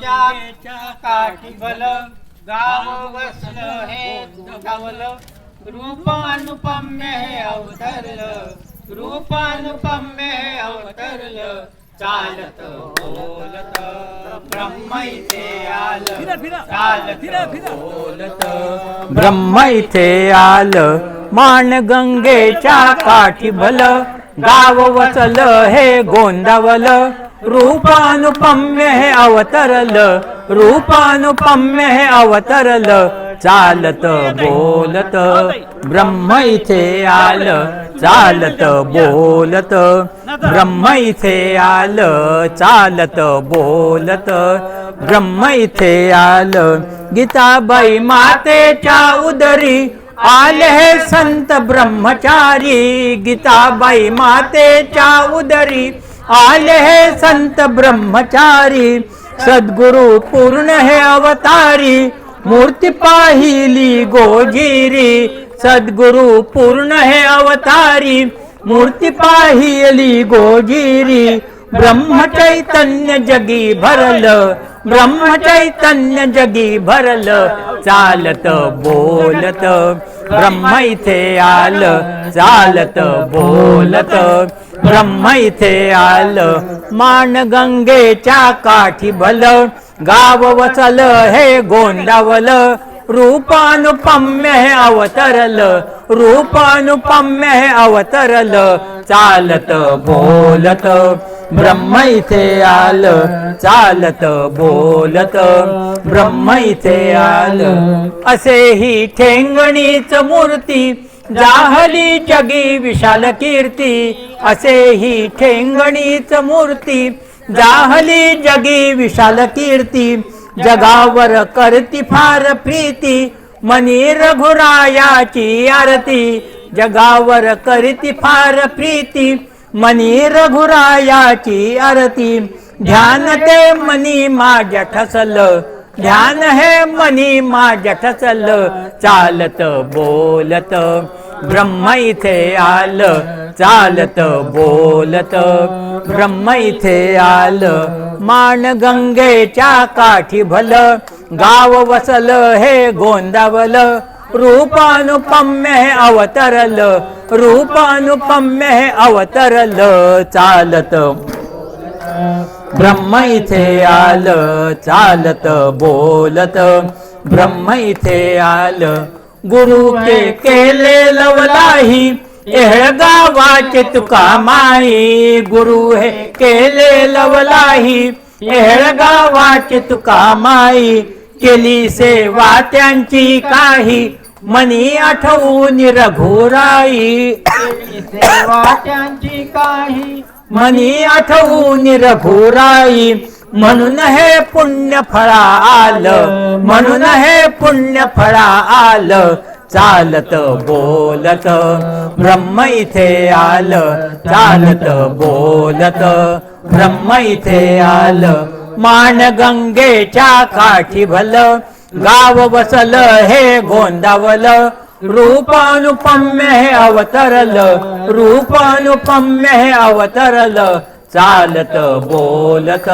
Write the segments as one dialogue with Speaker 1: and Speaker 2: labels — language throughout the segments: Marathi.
Speaker 1: काठी भल गाव हे गावल रूपानुपम्य हे अवतरल रूपानुपम्य हे अवतरल चालत बोलत ब्रह्म इथे आलं चालत बोलत
Speaker 2: ब्रह्म इथे आलं मान गंगेच्या काठी भल गाव वचल हे गोंदावल रूपानुपम्य हे अवतरल रूपानुपम्य हे अवतरल चालत बोलत ब्रह्म इथे आलं चालत बोलत ब्रह्म इथे आलं चालत बोलत ब्रह्म इथे आलं गीताबाई मातेच्या उदरी आले हे संत ब्रह्मचारी गीताबाई मातेच्या उदरी. आले हे संत ब्रह्मचारी सद्गुरु पूर्ण हे अवतारी. मूर्ती पाहिली गोजिरी सद्गुरु पूर्ण हे अवतारी. मूर्ती पाहिली गोजिरी ब्रह्म चैतन्य जगी भरल ब्रह्म चैतन्य जगी भरल. चालत बोलत ब्रह्म इथे आलं चालत बोलत. ब्रह्म इथे आलं मान गंगेच्या काठी भल. गाव वचल हे गोंदावल. रूपानुपम्य हे अवतरल. रूपानुपम्य हे अवतरल. चालत बोलत. ब्रह्म इथे आलं चालत बोलत. ब्रह्म इथे आलं असे ही ठेंगणीच मूर्ती जाहली जगी विशाल कीर्ती. असे ही ठेंगणीच मूर्ती जाहली जगी विशाल कीर्ती. जगावर करती फार प्रीती मनी रघुरायाची आरती. जगावर करती फार प्रीती मनी रघुरायाची आरती. ध्यान ते मनी माझ्या ठसल. ध्यान हे मनी माझ्या ठसल. चालत बोलत. ब्रह्म इथे आलं. चालत बोलत. ब्रह्म इथे आलं. मान गंगेच्या काठी भल. गाव वसल हे गोंदावल. रूपानुपम्य हे अवतरल. रूपानुपम्य हे अवतरल चालत. ब्रह्म इथे आलं चालत बोलत. ब्रह्म इथे आलं गुरु के केले लवलाही एह गावाचे तुका माई. गुरु हे केले लवलाही एह गावाचे तुका माई. केली सेवा त्यांची काही मनी आठवून रघुराई.
Speaker 1: सेवा त्यांची काही
Speaker 2: मनी आठवून रघुराई. म्हणून हे पुण्य फळा आलं म्हणून हे पुण्य फळा आलं चालत बोलत ब्रह्म इथे आलं. चालत बोलत ब्रह्म इथे आलं. मान गंगेच्या काठी भल. गाव बसल हे गोंदावल. रूपानुपम्य हे अवतरल. रूपानुपम्य हे अवतरल. चालत बोलत.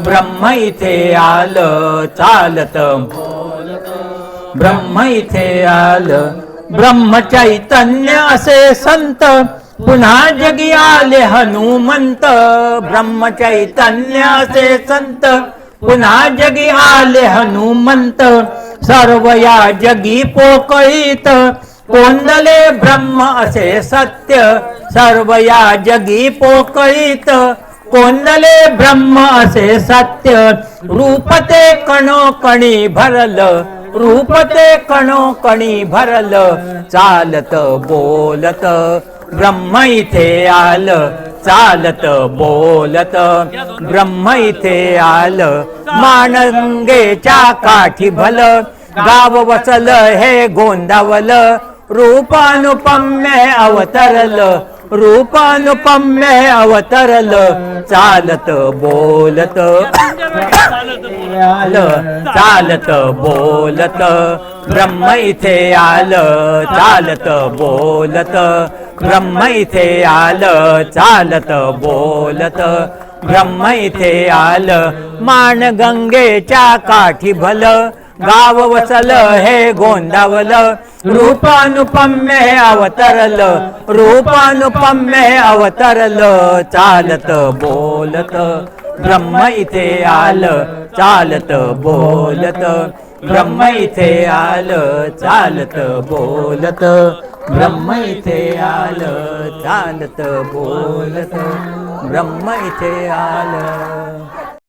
Speaker 2: ब्रह्म इथे आलं. चालत ब्रह्म इथे आलं. ब्रह्म चैतन्य असे संत. पुन्हा जगी आले हनुमंत. ब्रह्म चैतन्य असे संत. पुन्हा जगी आले हनुमंत सर्व या जगी पोकळीत. कोंदले ब्रह्म असे सत्य सर्व या जगी पोकळीत. कोंदले ब्रह्म असे सत्य रूपते कणोकणी भरल. रूपते कणोकणी भरल चालत बोलत ब्रह्म इथे आलं. चालत बोलत. ब्रह्म इथे आलं मानंगेच्या काठी भल. गाव वसल हे गोंदावल. रूपानुपम्य अवतरल. रूपानुपम्य अवतरल. चालत बोलत. आलं चालत बोलत. ब्रह्म इथे आलं चालत बोलत. ब्रह्म इथे आलं चालत बोलत. ब्रह्म इथे आलं मान गंगेच्या काठी भल. गाव वसल हे गोंदावल. रूपानुपम्य हे अवतरल. रूपानुपम्य हे अवतरल चालत बोलत. ब्रह्म इथे आलं चालत बोलत. ब्रह्म इथे आलं चालत बोलत. ब्रह्म इथे आलं चालत बोलत. ब्रह्म इथे आलं.